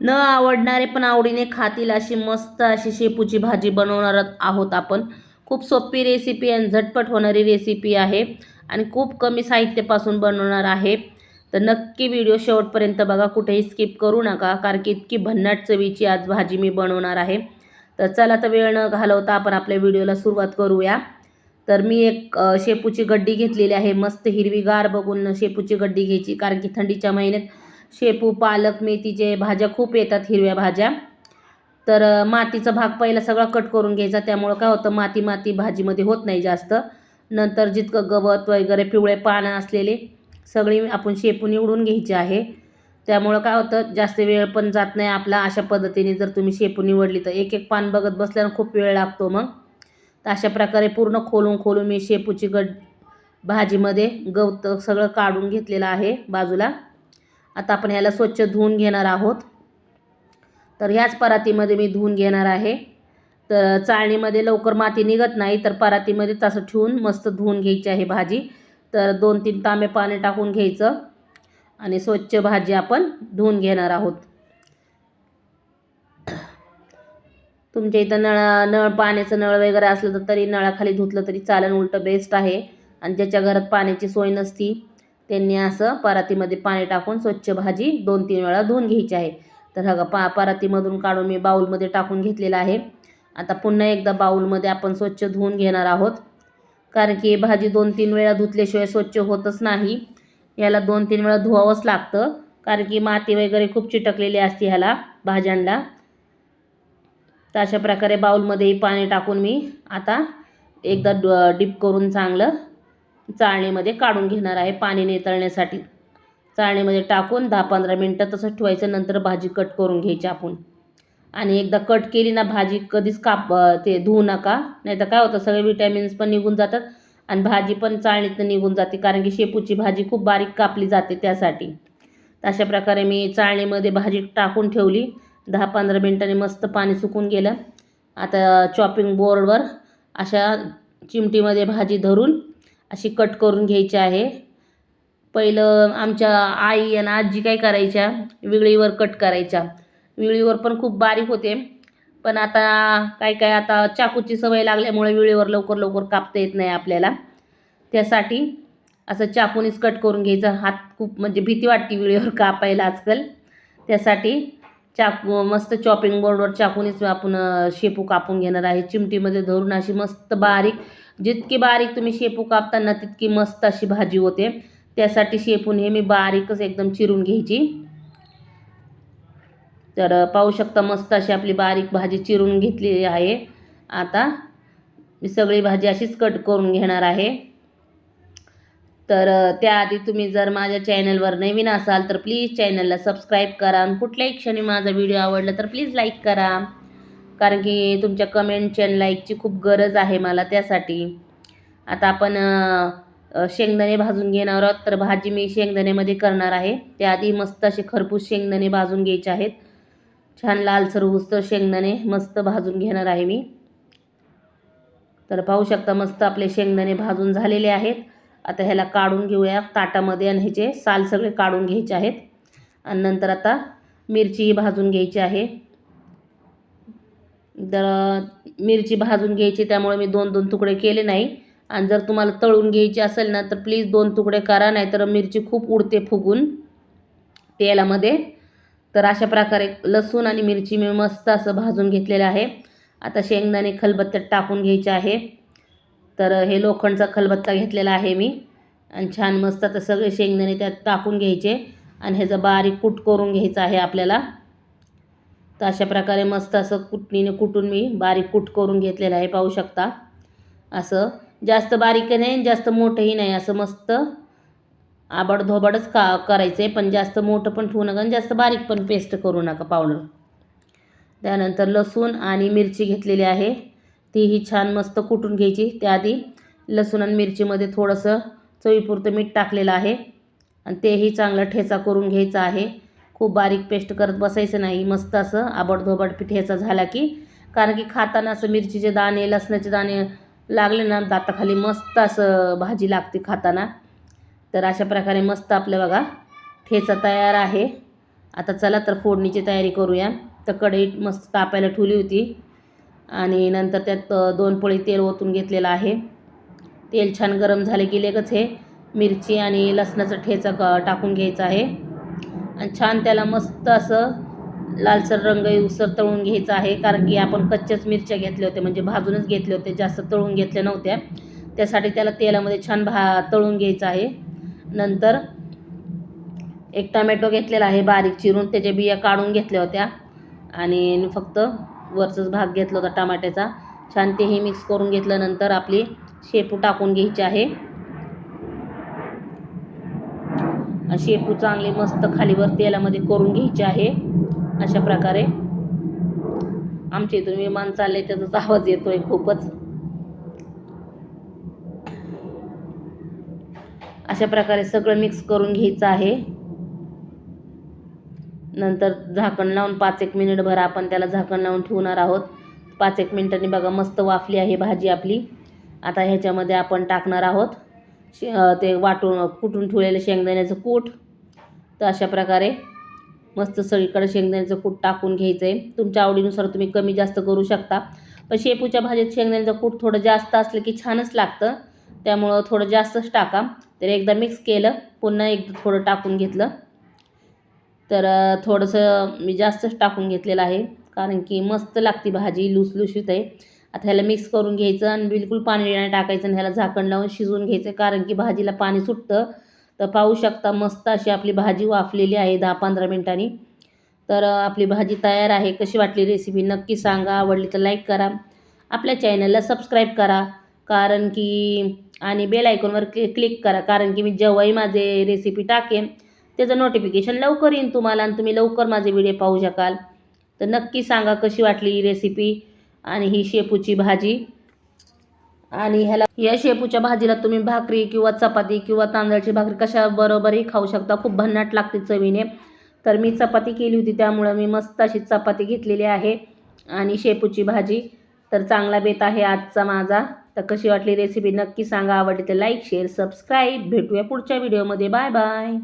न आवडणारे पण आवडीने खातील अशी मस्त अशी शेपूची भाजी बनवणार आहोत आपण. खूप सोपी रेसिपी आणि झटपट होणारी रेसिपी आहे आणि खूप कमी साहित्यापासून बनवणार आहे. तर नक्की व्हिडिओ शेवटपर्यंत बघा कुठेही स्किप करू नका कारण की इतकी भन्नाट चवीची आज भाजी मी बनवणार आहे. तर चला तर वेळ न घालवता आपण आपल्या व्हिडिओला सुरुवात करूया. तर मी एक शेपूची गड्डी घेतलेली आहे. मस्त हिरवीगार बघून शेपूची गड्डी घ्यायची कारण की थंडीच्या महिन्यात शेपू पालक मेथीचे भाज्या खूप येतात हिरव्या भाज्या. तर मातीचा भाग पहिला सगळा कट करून घ्यायचा. त्यामुळं काय होतं माती माती भाजीमध्ये होत नाही जास्त. नंतर जितकं गवत वगैरे पिवळे पानं असलेले सगळी आपण शेपू निवडून घ्यायची आहे. त्यामुळं काय होतं जास्त वेळ पण जात नाही आपला. अशा पद्धतीने जर तुम्ही शेपू निवडली तर एक एक पान बघत बसल्यानं खूप वेळ लागतो मग. तर अशा प्रकारे पूर्ण खोलून खोलून मी शेपूची गड भाजीमध्ये गवत सगळं काढून घेतलेलं आहे बाजूला. आता आपण ह्याला स्वच्छ धुवून घेणार आहोत. तर ह्याच परातीमध्ये मी धुवून घेणार आहे. तर चाळणीमध्ये लवकर माती निघत नाही तर परातीमध्ये तसं ठेवून मस्त धुवून घ्यायची आहे भाजी. तर दोन तीन तांबे पाणी टाकून घ्यायचं आणि स्वच्छ भाजी आपण धुवून घेणार आहोत. तुमच्या इथं नळ नळ पाण्याचं नळ वगैरे असलं तर तरी नळाखाली धुतलं तरी चालेल उलटं बेस्ट आहे. आणि ज्याच्या घरात पाण्याची सोय नसती त्यांनी असं परातीमध्ये पाणी टाकून स्वच्छ भाजी दोन तीन वेळा धुवून घ्यायची आहे. तर हा पा परातीमधून काढून मी बाऊलमध्ये टाकून घेतलेला आहे. आता पुन्हा एकदा बाऊलमध्ये आपण स्वच्छ धुवून घेणार आहोत. कारण की भाजी दोन तीन वेळा धुतल्याशिवाय स्वच्छ होतच नाही. याला दोन तीन वेळा धुवावंच लागतं. कारण की माती वगैरे खूप चिटकलेली असते ह्याला भाज्यांना तर अशा प्रकारे बाऊलमध्येही पाणी टाकून मी आता एकदा ड डिप करून चांगलं चाळणीमध्ये काढून घेणार आहे पाणी नितळण्यासाठी. चाळणीमध्ये टाकून दहा पंधरा मिनटं तसंच ठेवायचं नंतर भाजी कट करून घ्यायची आपण. आणि एकदा कट केली ना भाजी कधीच काप ते धुवू नका. नाही तर काय होतं सगळे विटॅमिन्स पण निघून जातात आणि भाजी पण चाळणीतनं निघून जाते कारण की शेपूची भाजी खूप बारीक कापली जाते त्यासाठी. अशा प्रकारे मी चाळणीमध्ये भाजी टाकून ठेवली. दहा पंधरा मिनटांनी मस्त पाणी सुकून गेलं. आता चॉपिंग बोर्डवर अशा चिमटीमध्ये भाजी धरून अशी कट करून घ्यायची आहे. पहिलं आमच्या आई आणि आजी काय करायच्या? विळीवर कट करायच्या. विळीवर पण खूप बारीक होते. पण आता काय काय आता चाकूची सवय लागल्यामुळे विळीवर लवकर लवकर कापता येत नाही आपल्याला. त्यासाठी असं चाकूनीच कट करून घ्यायचं. हात खूप म्हणजे भीती वाटते विळीवर कापायला आजकाल. त्यासाठी चाकू मस्त चॉपिंग बोर्डवर चाकूनीच आपण शेपू कापून घेणार आहे. चिमटीमध्ये धरून अशी मस्त बारीक जितकी बारीक तुम्ही शेपू कापताना तितकी मस्त अशी भाजी होते. त्यासाठी शेपू नेहमी बारीकच एकदम चिरून घ्यायची. तर पाहू शकता मस्त अशी आपली बारीक भाजी चिरून घेतलेली आहे. आता मी सगळी भाजी अशीच कट करून घेणार आहे. तर त्याआधी तुम्ही जर माझ्या चॅनलवर नवीन असाल तर प्लीज चॅनलला सबस्क्राईब करा. आणि कुठल्याही क्षणी माझा व्हिडिओ आवडला तर प्लीज लाईक करा. कारण की तुमच्या कमेंटची आणि लाईकची खूप गरज आहे मला त्यासाठी. आता आपण शेंगदाणे भाजून घेणार आहोत. तर भाजी मी शेंगदाण्यामध्ये करणार आहे. त्याआधी मस्त असे खरपूस शेंगदाणे भाजून घ्यायचे आहेत. छान लालसर हुसतर शेंगदाणे मस्त भाजून घेणार आहे मी. तर पाहू शकता मस्त आपले शेंगदाणे भाजून झालेले आहेत. आता ह्याला काढून घेऊया ताटामध्ये आणि ह्याचे साल सगळे काढून घ्यायचे आहेत. आणि नंतर आता मिरचीही भाजून घ्यायची आहे. तर मिरची भाजून घ्यायची त्यामुळे मी दोन दोन तुकडे केले नाही. आणि जर तुम्हाला तळून घ्यायची असेल ना तर प्लीज दोन तुकडे करा नाही तर मिरची खूप उडते फुगून तेलामध्ये. तर अशा प्रकारे लसूण आणि मिरची मी मस्त असं भाजून घेतलेलं आहे. आता शेंगदाणे खलबत्त्यात टाकून घ्यायचे आहे. तर हे लोखंडचा खलबत्ता घेतलेला आहे मी. आणि छान मस्त आता सगळे शेंगदाणे त्यात टाकून घ्यायचे. आणि ह्याचं बारीक कूट करून घ्यायचं आहे आपल्याला. तर अशा प्रकारे मस्त असं कुटणीने कुटून मी बारीक कूट करून घेतलेलं आहे पाहू शकता. असं जास्त बारीक नाही जास्त मोठंही नाही असं मस्त आबडधोबडच का करायचं आहे पण जास्त मोठं पण ठेवू नका आणि जास्त बारीक पण पेस्ट करू नका पावडर त्यानंतर लसूण आणि मिरची घेतलेली आहे. तीही छान मस्त कुटून घ्यायची. त्याआधी लसूण आणि मिरचीमध्ये थोडंसं चवीपुरतं मीठ टाकलेलं आहे. आणि तेही चांगलं ठेचा करून घ्यायचा आहे. खूप बारीक पेस्ट करत बसायचं नाही. मस्त असं आबडधोबड ठेचा झाला की कारण की खाताना असं मिरचीचे दाणे लसणाचे दाणे लागले ना दाताखाली मस्त असं भाजी लागते खाताना. तर अशा प्रकारे मस्त आपलं बघा ठेचा तयार आहे. आता चला तर फोडणीची तयारी करूया. तर कढईत मस्त तापायला ठेवली होती. आणि नंतर त्यात दोन पोळी तेल ओतून घेतलेलं आहे. तेल छान गरम झाले की लगेच हे मिरची आणि लसणाचा ठेचा टाकून घ्यायचा आहे. आणि छान त्याला मस्त असं लालसर रंग येऊसर तळून घ्यायचा आहे. कारण की आपण कच्च्याच मिरच्या घेतल्या होत्या म्हणजे भाजूनच घेतले होते जास्त तळून घेतल्या नव्हत्या. त्यासाठी त्याला तेलामध्ये छान भा तळून घ्यायचं आहे. नंतर एक टमॅटो घेतलेला आहे बारीक चिरून त्याच्या बिया काढून घेतल्या होत्या. आणि फक्त वरचाच भाग घेतला होता टमाट्याचा. छान तेही मिक्स करून घेतल्यानंतर आपली शेपू टाकून घ्यायची आहे आणि शेपू चांगली मस्त खालीवर तेलामध्ये करून घ्यायची आहे. अशा प्रकारे. आमच्या इथून विमान चालले त्याचाच आवाज येतोय खूपच. अशा प्रकारे सगळं मिक्स करून घ्यायचं आहे. नंतर झाकण लावून पाच एक मिनिटभर आपण त्याला झाकण लावून ठेवणार आहोत. पाच एक मिनिटांनी बघा मस्त वाफली आहे भाजी आपली. आता ह्याच्यामध्ये आपण टाकणार आहोत. शे ते वाटून कुटून ठेवलेलं शेंगदाण्याचं कूट. तर अशा प्रकारे मस्त सगळीकडे शेंगदाण्याचं कूट टाकून घ्यायचं आहे तुमच्या आवडीनुसार तुम्ही कमी जास्त करू शकता. पण शेपूच्या भाजीत शेंगदाण्याचं कूट थोडं जास्त असलं की छानच लागतं. त्यामुळं थोडं जास्तच टाका. तर एकदा मिक्स केलं पुन्हा एकदा थोडं टाकून घेतलं. तर थोडंसं मी जास्तच टाकून घेतलेलं आहे. कारण की मस्त लागती भाजी लुसलुशीत आहे. आता ह्याला मिक्स करून घ्यायचं आणि बिलकुल पाणी नाही टाकायचं आणि ह्याला झाकण लावून शिजवून घ्यायचं कारण की भाजीला पाणी सुटतं. तर पाहू शकता मस्त अशी आपली भाजी वाफलेली आहे दहा पंधरा मिनिटांनी. तर आपली भाजी तयार आहे. कशी वाटली रेसिपी नक्की सांगा. आवडली तर लाईक करा. आपल्या चॅनलला सबस्क्राईब करा. कारण की आणि बेल आयकॉनवर क्लि क्लिक करा. कारण की मी जेव्हाही माझे रेसिपी टाकेन त्याचं नोटिफिकेशन लवकर येईन तुम्हाला आणि तुम्ही लवकर माझे व्हिडिओ पाहू शकाल. तर नक्की सांगा कशी वाटली ही रेसिपी आणि ही शेपूची भाजी. आणि ह्याला या शेपूच्या भाजीला तुम्ही भाकरी किंवा चपाती किंवा तांदळाची भाकरी कशा बरोबरही खाऊ शकता. खूप भन्नाट लागते चवीने. तर मी चपाती केली होती त्यामुळं मी मस्त अशी चपाती घेतलेली आहे आणि शेपूची भाजी. तर चांगला बेत आहे आजचा माझा. तर कशी वाटली रेसिपी नक्की सांगा. आवडली तर लाईक शेअर सबस्क्राईब भेटूया पुढच्या व्हिडिओमध्ये बाय बाय